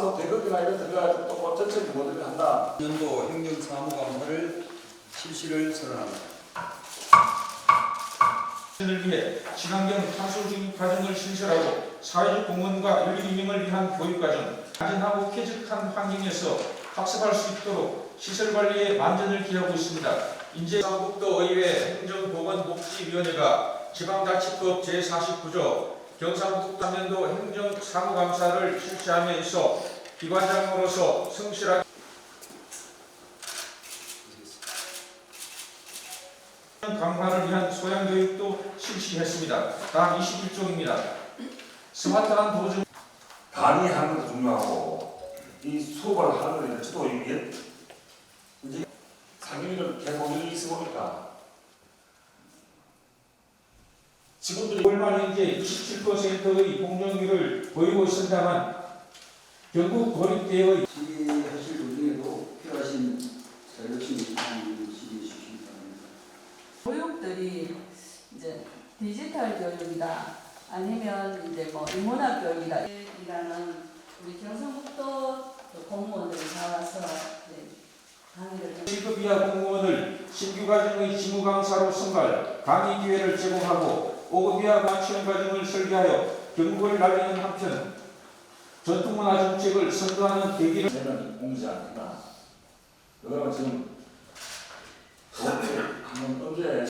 뭐 대급이나 이런 들어가지고 또뭐 전체 모델을 한다. 연도 행정사무감사를 실시를 선언합니다. 을 위해 친환경 탄소 중립 과정을 신설하고 사회적 공헌과 윤리 인명을 위한 교육 과정, 안전하고 쾌적한 환경에서 학습할 수 있도록 시설 관리에 만전을 기하고 있습니다. 인제 경상북도 의회 행정보건복지위원회가 지방자치법 제49조 경상북도 3년도 행정사무감사를 실시함에 있어 기관장으로서 성실하게 강화를 위한 소양 교육도 실시했습니다. 다음 21조입니다. 스마트한 도정 강의하는 것도 중요하고 이 수업을 하는 것도 이제 상임위를 계속 있어 보니까 직원들이 월말 현재 27%의 공정률을 보이고 있습니다만 결국 고립되어 질의하실 도중에도 필요하신 자격증 질의해 주시기 바랍니다. 교육들이 이제 디지털 교육이다 아니면 이제 뭐 인문학 교육이다 이라는 우리 경상북도 그 공무원들이 나와서 이제 강의를 좀 1급 이하 공무원을 신규 과정의 지무 강사로 선발, 강의 기회를 제공하고 5급 이하 마취형 과정을 설계하여 경국을 날리는 한편 전통문화 정책을 선도하는 계기를 되면 공지 않구나. 그거는 지금